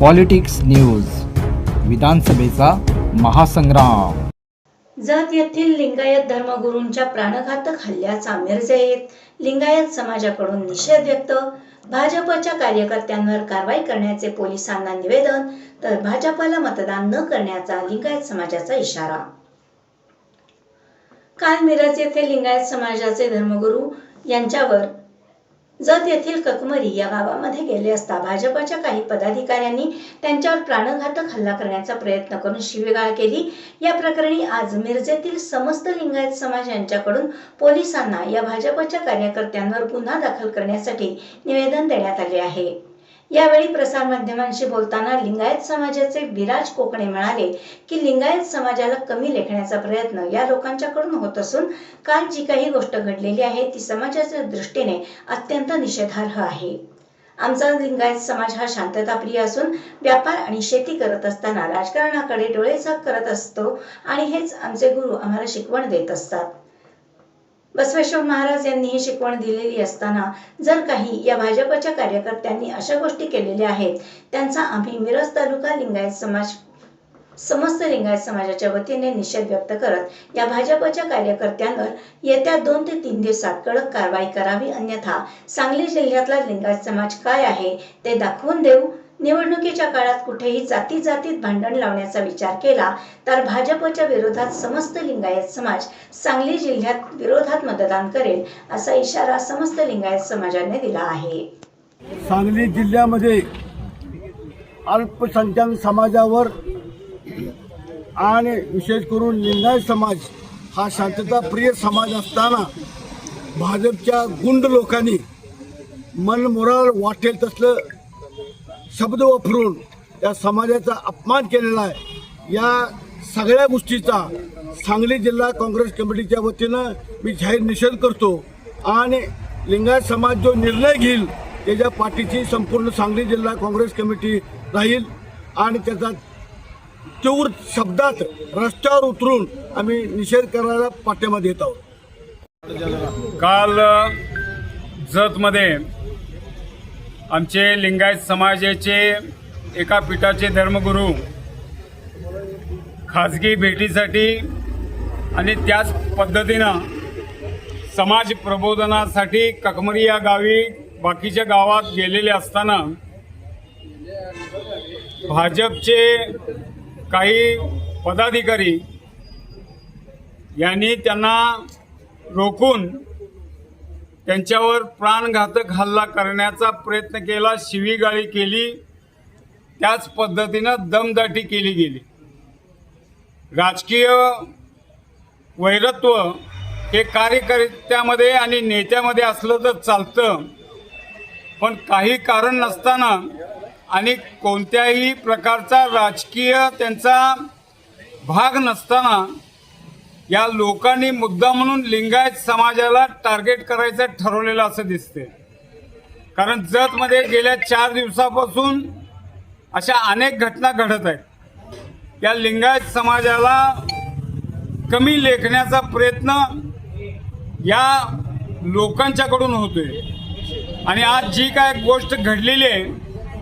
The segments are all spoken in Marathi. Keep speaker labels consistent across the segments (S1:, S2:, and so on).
S1: पॉलिटिक्स न्यूज विधानसभेचा महासंग्राम.
S2: जत येथील लिंगायत धर्मगुरूंच्या प्राणघातक हल्ल्याचा मिरजेत लिंगायत समाजाकडून निषेध व्यक्त. भाजपच्या कार्यकर्त्यांवर कारवाई करण्याचे पोलिसांना निवेदन तर भाजपला मतदान न करण्याचा लिंगायत समाजाचा इशारा. काल मिरज येथे लिंगायत समाजाचे धर्मगुरू यांच्यावर जत येथील ककमरी या गावामध्ये गेले असता भाजपच्या काही पदाधिकाऱ्यांनी त्यांच्यावर प्राणघातक हल्ला करण्याचा प्रयत्न करून शिवेगाळ केली. या प्रकरणी आज मिरजेतील समस्त लिंगायत समाज यांच्याकडून पोलिसांना या भाजपच्या कार्यकर्त्यांवर गुन्हा दाखल करण्यासाठी निवेदन देण्यात आले आहे. यावेळी प्रसारमाध्यमांशी बोलताना लिंगायत समाजाचे विराज कोकणे म्हणाले की लिंगायत समाजाला कमी लेखण्याचा प्रयत्न या लोकांच्याकडून होत असून काल जी काही गोष्ट घडलेली आहे ती समाजाच्या दृष्टीने अत्यंत निषेधार्ह आहे. आमचा लिंगायत समाज हा शांतताप्रिय असून व्यापार आणि शेती करत असताना राजकारणाकडे डोळेझाक करत असतो आणि हेच आमचे गुरु आम्हाला शिकवण देत असतात. बसवेश्वर महाराज यांनी ही शिकवण दिलेली असताना जर काही या भाजपच्या कार्यकर्त्यांनी अशा गोष्टी केलेल्या आहेत त्यांचा आम्ही मिरज तालुका लिंगायत समाज समस्त लिंगायत समाजाच्या वतीने निषेध व्यक्त करत या भाजपच्या कार्यकर्त्यांवर येत्या दोन ते तीन दिवसात कडक कारवाई करावी अन्यथा सांगली जिल्ह्यातला लिंगायत समाज काय आहे ते दाखवून देऊ निवडणुकीच्या काळात कुठेही जाती जातीत भांडण लावण्याचा विचार केला तर भाजपच्या विरोधात समस्त लिंगायत समाज सांगली जिल्ह्यात विरोधात मतदान करेल असा इशारा समस्त लिंगायत समाजाने दिला आहे.
S3: सांगली जिल्ह्यामध्ये अल्पसंख्याक समाजावर आणि विशेष करून लिंगायत समाज हा शांतताप्रिय समाज असताना भाजपच्या गुंड लोकांनी मनमुरार वाटेल तसलं शब्द वापरून या समाजाचा अपमान केलेला आहे. या सगळ्या गोष्टीचा सांगली जिल्हा काँग्रेस कमिटीच्या वतीनं मी जाहीर निषेध करतो आणि लिंगायत समाज जो निर्णय घेईल त्याच्या पाठीची संपूर्ण सांगली जिल्हा काँग्रेस कमिटी राहील आणि त्याचा तीव्र शब्दात रस्त्यावर उतरून आम्ही निषेध करायला पाठिंबा देत आहोत.
S4: काल जतमध्ये आमचे लिंगायत समाजाचे एका पीठाचे धर्मगुरू खाजगी भेटीसाठी आणि त्याच पद्धतीनं समाज प्रबोधनासाठी ककमरी या गावी बाकीच्या गावात गेलेले असताना भाजपचे काही पदाधिकारी यांनी त्यांना रोखून त्यांच्यावर प्राणघातक हल्ला करण्याचा प्रयत्न केला शिवीगाळी केली. त्याच पद्धतीनं दमदाटी केली गेली. राजकीय वैरत्व हे कार्यकर्त्यामध्ये आणि नेत्यामध्ये असलं तर चालतं पण काही कारण नसताना आणि कोणत्याही प्रकारचा राजकीय त्यांचा भाग नसताना या लोकांनी मुद्दा म्हणून लिंगायत समाजाला टार्गेट करायचं ठरवलेलं असं दिसते कारण जतमध्ये गेल्या चार दिवसापासून अशा अनेक घटना घडत आहेत. या लिंगायत समाजाला कमी लेखण्याचा प्रयत्न या लोकांच्याकडून होतोय. आणि आज जी काय गोष्ट घडलेली आहे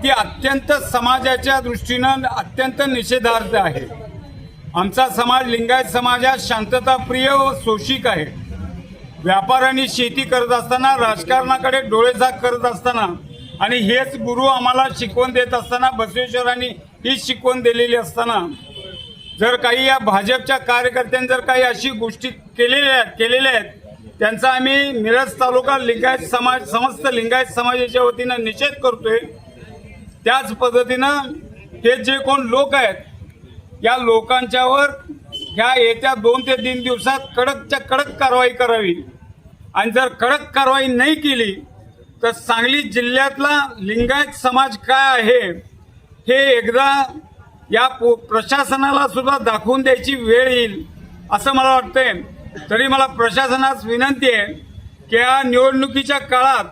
S4: ती अत्यंत समाजाच्या दृष्टीनं अत्यंत निषेधार्थ आहे. आमचा समाज लिंगायत समाजात शांतताप्रिय व सोशिक आहे. व्यापार आणि शेती करत असताना राजकारणाकडे डोळेझाक करत असताना आणि हेच गुरु आम्हाला शिकवण देत असताना बसवेश्वरांनी हीच शिकवण दिलेली असताना जर काही या भाजपच्या कार्यकर्त्यांनी जर काही अशी गोष्टी केलेल्या आहेत केलेल्या आहेत त्यांचा आम्ही मिरज तालुका लिंगायत समाज समस्त लिंगायत समाजाच्या वतीनं निषेध करतोय. त्याच पद्धतीनं हे जे कोण लोक आहेत या लोकांच्यावर ह्या येत्या दोन ते तीन दिवसात कडकच्या कडक कारवाई करावी. आणि जर कडक कारवाई नाही केली तर सांगली जिल्ह्यातला लिंगायत समाज काय आहे हे एकदा या पो- प्रशासनाला सुद्धा दाखवून द्यायची वेळ येईल असं मला वाटतंय. तरी मला प्रशासनास विनंती आहे की या निवडणुकीच्या काळात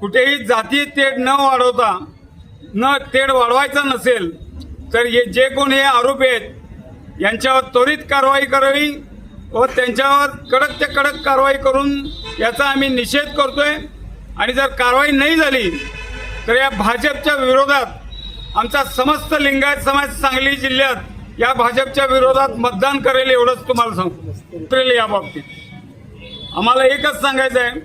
S4: कुठेही जाती तेढ न वाढवता न तेढ वाढवायचा नसेल तर हे जे कोण हे आरोपी आहेत यांच्यावर त्वरित कारवाई करावी व त्यांच्यावर कडक ते कडक कारवाई करून याचा आम्ही निषेध करतोय. आणि जर कारवाई नाही झाली तर या भाजपच्या विरोधात आमचा समस्त लिंगायत समाज सांगली जिल्ह्यात या भाजपच्या विरोधात मतदान करेल एवढंच तुम्हाला सांगतो. करेल या बाबतीत. आम्हाला एकच सांगायचं आहे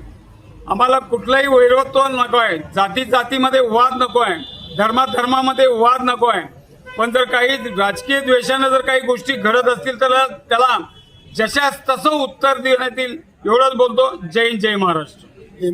S4: आम्हाला कुठलंही वैरत्व नको आहे जाती जातीमध्ये वाद नको आहे धर्माधर्मामध्ये वाद नको आहे पण जर काही राजकीय द्वेषानं जर काही गोष्टी घडत असतील तर त्याला जशास तसं उत्तर देण्यात येईल. एवढंच बोलतो. जय हिंद, जय महाराष्ट्र.